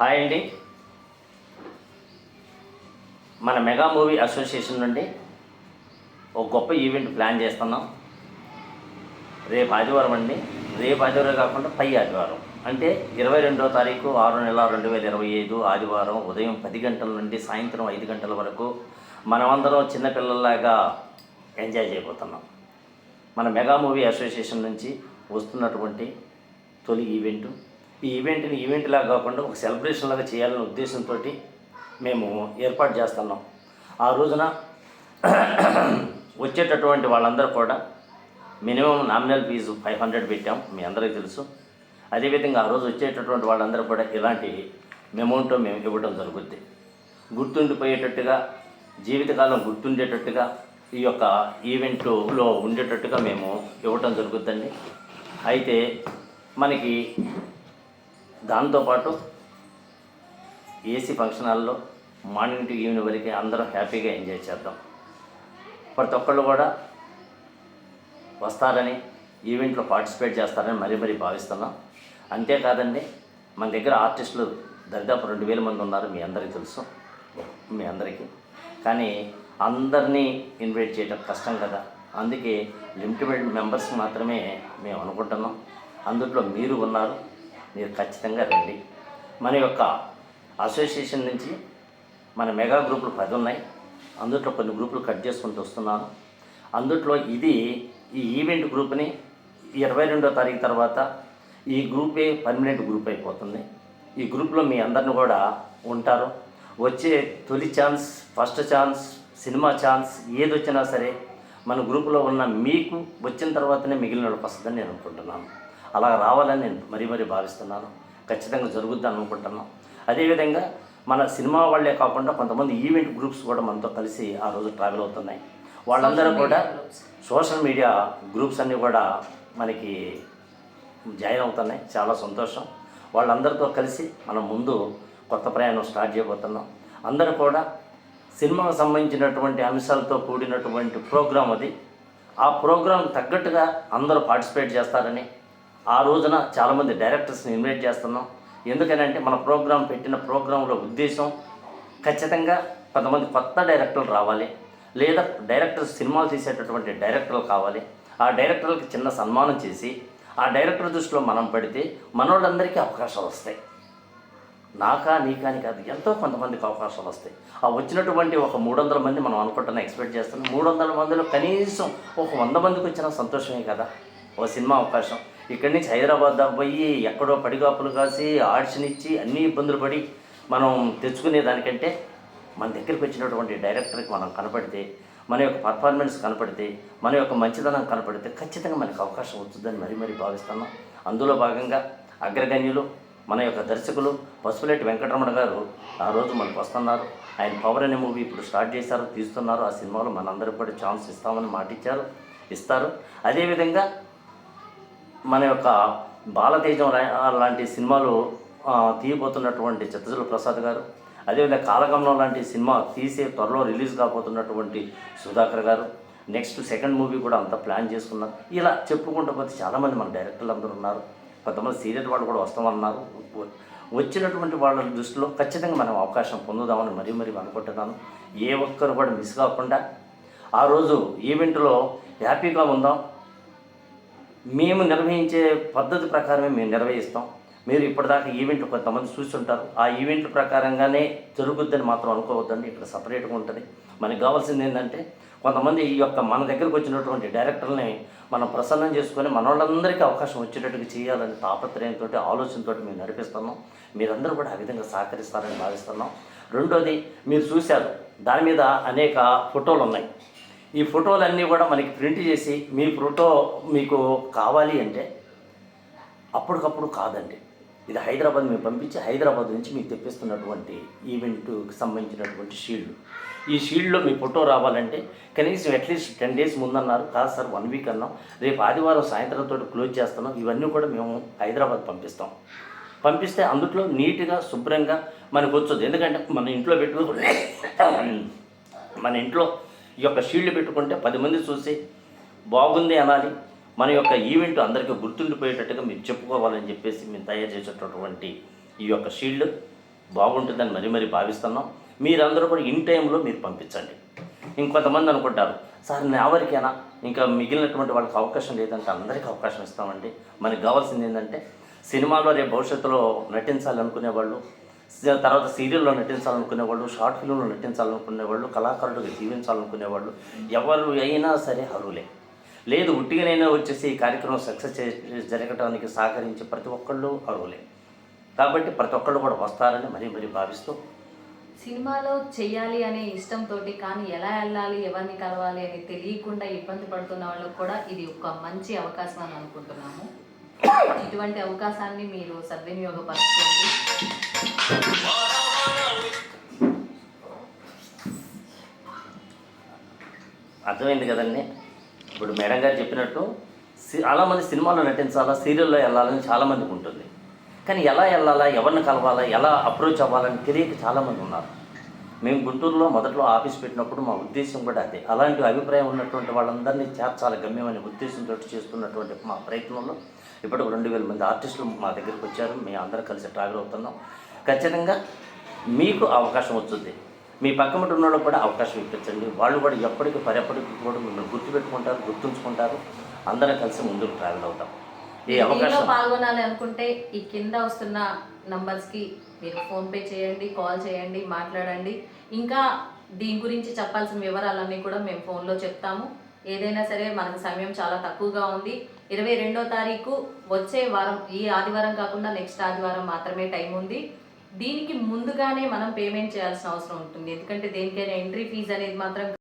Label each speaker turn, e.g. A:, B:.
A: Hi అండి. మన mega movie association నుండి ఒక గొప్ప ఈవెంట్ ప్లాన్ చేస్తున్నాం. రేపు ఆదివారం అండి. రేపు ఆదివారం కాకుండా పై ఆదివారం. అంటే ఇరవై రెండో తారీఖు ఆరు నెల రెండు వేల ఇరవై ఐదు ఆదివారం ఉదయం పది గంటల నుండి సాయంత్రం ఐదు గంటల వరకు మనమందరం చిన్నపిల్లల్లాగా ఎంజాయ్ చేయబోతున్నాం. మన మెగా మూవీ అసోసియేషన్ నుంచి వస్తున్నటువంటి తొలి ఈవెంటు ఈ ఈవెంట్ని ఈవెంట్ లాగా కాకుండా ఒక సెలబ్రేషన్ లాగా చేయాలనే ఉద్దేశంతో మేము ఏర్పాటు చేస్తున్నాం. ఆ రోజున వచ్చేటటువంటి వాళ్ళందరూ కూడా minimum nominal fee five hundred పెట్టాం మీ అందరికీ తెలుసు. అదేవిధంగా ఆ రోజు వచ్చేటటువంటి వాళ్ళందరూ కూడా ఇలాంటి అమౌంట్ మేము ఇవ్వడం జరుగుద్ది. గుర్తుండిపోయేటట్టుగా జీవితకాలం గుర్తుండేటట్టుగా ఈ యొక్క ఈవెంట్లో ఉండేటట్టుగా మేము ఇవ్వటం జరుగుద్దండి. అయితే మనకి దాంతోపాటు ఏసీ ఫంక్షన్ హాల్లో మార్నింగ్ టు ఈవినింగ్ వరకు అందరం హ్యాపీగా ఎంజాయ్ చేద్దాం. ప్రతి ఒక్కళ్ళు కూడా వస్తారని ఈవెంట్లో పార్టిసిపేట్ చేస్తారని మరీ మరీ భావిస్తున్నాం. అంతేకాదండి మన దగ్గర ఆర్టిస్టులు దరిదాపు రెండు వేల మంది ఉన్నారు మీ అందరికీ తెలుసు. మీ అందరికీ. కానీ అందరినీ ఇన్వైట్ చేయడం కష్టం కదా. అందుకే లిమిటెడ్ మెంబర్స్ మాత్రమే మేము అనుకుంటున్నాం. అందులో మీరు ఉన్నారు మీరు ఖచ్చితంగా రండి. మన యొక్క అసోసియేషన్ నుంచి మన మెగా గ్రూపులు పది ఉన్నాయి. అందులో కొన్ని గ్రూపులు కట్ చేసుకుంటూ వస్తున్నాను. అందుట్లో ఇది ఈ ఈవెంట్ గ్రూప్ని ఇరవై రెండో తారీఖు తర్వాత ఈ గ్రూపే పర్మనెంట్ గ్రూప్ అయిపోతుంది. ఈ గ్రూప్లో మీ అందరిని కూడా ఉంటారు. వచ్చే తొలి chance first chance cinema chance ఏది వచ్చినా సరే మన గ్రూపులో ఉన్న మీకు వచ్చిన తర్వాతనే మిగిలిన వాళ్ళకి వస్తుందని నేను అనుకుంటున్నాను. అలా రావాలని నేను మరీ మరీ భావిస్తున్నాను. ఖచ్చితంగా జరుగుద్దని అనుకుంటున్నాను అదేవిధంగా మన సినిమా వాళ్ళే కాకుండా కొంతమంది ఈవెంట్ గ్రూప్స్ కూడా మనతో కలిసి ఆ రోజు ట్రావెల్ అవుతున్నాయి. వాళ్ళందరూ కూడా సోషల్ మీడియా గ్రూప్స్ అన్నీ కూడా మనకి జాయిన్ అవుతున్నాయి. చాలా సంతోషం. వాళ్ళందరితో కలిసి మనం ముందు కొత్త ప్రయాణం స్టార్ట్ చేయబోతున్నాం. అందరూ కూడా సినిమాకు సంబంధించినటువంటి అంశాలతో కూడినటువంటి ప్రోగ్రాం అది. ఆ ప్రోగ్రాం తగ్గట్టుగా అందరూ పార్టిసిపేట్ చేస్తారని ఆ రోజున చాలామంది డైరెక్టర్స్ని ఇన్వైట్ చేస్తున్నాం. ఎందుకనంటే మన ప్రోగ్రాం పెట్టిన ప్రోగ్రాంలో ఉద్దేశం ఖచ్చితంగా కొంతమంది కొత్త డైరెక్టర్లు రావాలి లేదా డైరెక్టర్స్ సినిమాలు తీసేటటువంటి డైరెక్టర్లు కావాలి. ఆ డైరెక్టర్లకు చిన్న సన్మానం చేసి ఆ డైరెక్టర్ దృష్టిలో మనం పడితే మనోళ్ళందరికీ అవకాశాలు వస్తాయి. నాకా నీకాని కాదు ఎంతో కొంతమందికి అవకాశాలు వస్తాయి. ఆ వచ్చినటువంటి ఒక మూడు వందల మంది మనం అనుకుంటున్నా ఎక్స్పెక్ట్ చేస్తున్నాం మూడు వందల మందిలో కనీసం ఒక వంద మందికి వచ్చిన సంతోషమే కదా. ఒక సినిమా అవకాశం. ఇక్కడి నుంచి హైదరాబాద్ దాకా పోయి ఎక్కడో పడిగాపులు కాసి ఆడిషన్ ఇచ్చి అన్ని ఇబ్బందులు పడి మనం తెచ్చుకునే దానికంటే మన దగ్గరికి వచ్చినటువంటి డైరెక్టర్కి మనం కనపడితే మన యొక్క పర్ఫార్మెన్స్ కనపడితే మన యొక్క మంచితనం కనపడితే ఖచ్చితంగా మనకు అవకాశం వస్తుందని మరీ మరీ భావిస్తున్నాం. అందులో భాగంగా అగ్రగణ్యులు మన యొక్క దర్శకులు పసుపులేటి వెంకటరమణ గారు ఆ రోజు మనకు వస్తున్నారు. ఆయన పవర్ అనే మూవీ ఇప్పుడు స్టార్ట్ చేశారు తీస్తున్నారు. ఆ సినిమాలో మనందరికి కూడా ఛాన్స్ ఇస్తామని మాటిచ్చారు ఇస్తారు. అదేవిధంగా మన యొక్క బాలతేజం లాంటి సినిమాలు తీయబోతున్నటువంటి చిత్తజుల ప్రసాద్ గారు అదేవిధంగా కాలగమనం లాంటి సినిమా తీసే త్వరలో రిలీజ్ కాబోతున్నటువంటి సుధాకర్ గారు నెక్స్ట్ సెకండ్ మూవీ కూడా అంతా ప్లాన్ చేసుకున్నారు. ఇలా చెప్పుకుంటూ పోతే చాలామంది మన డైరెక్టర్లు అందరూ ఉన్నారు. కొంతమంది సీరియల్ వాళ్ళు కూడా వస్తామన్నారు. వచ్చినటువంటి వాళ్ళ దృష్టిలో ఖచ్చితంగా మనం అవకాశం పొందుదామని మరీ మరీ అనుకుంటున్నాను. ఏ ఒక్కరు కూడా మిస్ కాకుండా ఆ రోజు ఈవెంట్లో హ్యాపీగా ఉందాం. మేము నిర్వహించే పద్ధతి ప్రకారమే మేము నిర్వహిస్తాం. మీరు ఇప్పటిదాకా ఈవెంట్ కొంతమంది చూస్తుంటారు. ఆ ఈవెంట్ ప్రకారంగానే జరుగుద్దని మాత్రం అనుకోవద్దండి. ఇక్కడ సపరేట్గా ఉంటుంది. మనకు కావాల్సింది ఏంటంటే కొంతమంది ఈ యొక్క మన దగ్గరకు వచ్చినటువంటి డైరెక్టర్ని మనం ప్రసన్నం చేసుకొని మన వాళ్ళందరికీ అవకాశం వచ్చేటట్టుగా చేయాలని తాపత్రయంతో ఆలోచనతో మేము నడిపిస్తున్నాం. మీరందరూ కూడా ఆ విధంగా సహకరిస్తారని భావిస్తున్నాం. రెండోది మీరు చూశారు దాని మీద అనేక ఫోటోలు ఉన్నాయి ఈ ఫోటోలన్నీ కూడా మనకి ప్రింట్ చేసి మీ ఫోటో మీకు కావాలి అంటే అప్పటికప్పుడు కాదండి. ఇది హైదరాబాద్ మేము పంపించి హైదరాబాద్ నుంచి మీకు తెప్పిస్తున్నటువంటి ఈవెంట్కి సంబంధించినటువంటి షీల్డ్. ఈ షీల్డ్లో మీ ఫోటో రావాలంటే కనీసం అట్లీస్ట్ టెన్ డేస్ ముందన్నారు కాదు సార్ వన్ వీక్ అన్నాం. రేపు ఆదివారం సాయంత్రంతో క్లోజ్ చేస్తున్నాం. ఇవన్నీ కూడా మేము హైదరాబాద్ పంపిస్తాం. పంపిస్తే అందుట్లో నీట్గా శుభ్రంగా మనకు వచ్చొద్దు. ఎందుకంటే మన ఇంట్లో పెట్టుకుని మన ఇంట్లో ఈ యొక్క షీల్డ్ పెట్టుకుంటే పది మంది చూసి బాగుంది అనాలి. మన యొక్క ఈవెంట్ అందరికీ గుర్తుండిపోయేటట్టుగా మీరు చెప్పుకోవాలని చెప్పేసి మేము తయారు చేసేటటువంటి ఈ యొక్క షీల్డ్ బాగుంటుందని మరీ మరీ భావిస్తున్నాం. మీరందరూ కూడా ఇన్ టైంలో మీరు పంపించండి. ఇంకొంతమంది అనుకుంటారు సార్ ఎవరికైనా ఇంకా మిగిలినటువంటి వాళ్ళకి అవకాశం లేదంటే అందరికీ అవకాశం ఇస్తామండి. మనకి కావాల్సింది ఏంటంటే సినిమాలో రేపు భవిష్యత్తులో నటించాలనుకునే వాళ్ళు తర్వాత సీరియల్లో నటించాలనుకునేవాళ్ళు షార్ట్ ఫిల్మ్లో నటించాలనుకునేవాళ్ళు కళాకారులుగా జీవించాలనుకునే వాళ్ళు ఎవరు అయినా సరే అర్హులే. లేదు ఉట్టిగానైనా వచ్చేసి ఈ కార్యక్రమం సక్సెస్ జరగడానికి సహకరించే ప్రతి ఒక్కళ్ళు అర్హులే. కాబట్టి ప్రతి ఒక్కళ్ళు కూడా వస్తారని మరీ మరీ భావిస్తూ
B: సినిమాలో చేయాలి అనే ఇష్టంతో కానీ ఎలా వెళ్ళాలి ఎవరిని కలవాలి అని తెలియకుండా ఇబ్బంది పడుతున్న వాళ్ళకు కూడా ఇది ఒక మంచి అవకాశం అని అనుకుంటున్నాము. ఇటువంటి అవకాశాన్ని మీరు సద్వినియోగపరచుకోండి.
A: అర్థమైంది కదండి? ఇప్పుడు మేడం గారు చెప్పినట్టు సి- చాలామంది సినిమాలో నటించాలా సీరియల్లో వెళ్ళాలని చాలామందికి ఉంటుంది. కానీ ఎలా వెళ్ళాలా ఎవరిని కలవాలా ఎలా అప్రోచ్ అవ్వాలని తెలియక చాలామంది ఉన్నారు. మేము గుంటూరులో మొదట్లో ఆఫీస్ పెట్టినప్పుడు మా ఉద్దేశం కూడా అదే. అలాంటి అభిప్రాయం ఉన్నటువంటి వాళ్ళందరినీ చేర్చాలి గమ్యం అనే ఉద్దేశంతో చేస్తున్నటువంటి మా ప్రయత్నంలో ఇప్పటికి రెండు వేల మంది ఆర్టిస్టులు మా దగ్గరికి వచ్చారు. మేము అందరం కలిసి ట్రావెల్ అవుతున్నాం. ఖచ్చితంగా మీకు అవకాశం వస్తుంది. మీ పక్కన ఉన్న కూడా అవకాశం ఇప్పించండి. వాళ్ళు కూడా ఎప్పటికీ పరెప్పటికి కూడా మిమ్మల్ని గుర్తుపెట్టుకుంటారు గుర్తుంచుకుంటారు. అందరం కలిసి ముందుకు ట్రావెల్ అవుతాం. ఈ అవకాశం
B: పాల్గొనాలి అనుకుంటే ఈ కింద వస్తున్న నంబర్స్కి మీరు ఫోన్పే చేయండి కాల్ చేయండి మాట్లాడండి. ఇంకా దీని గురించి చెప్పాల్సిన వివరాలన్నీ కూడా మేము ఫోన్లో చెప్తాము. ఏదైనా సరే మనకు సమయం చాలా తక్కువగా ఉంది. ఇరవై రెండో తారీఖు వచ్చే వారం ఈ ఆదివారం కాకుండా నెక్స్ట్ ఆదివారం మాత్రమే టైం ఉంది. దీనికి ముందుగానే మనం పేమెంట్ చేయాల్సిన అవసరం ఉంటుంది. ఎందుకంటే దేనికైనా ఎంట్రీ ఫీజు అనేది మాత్రం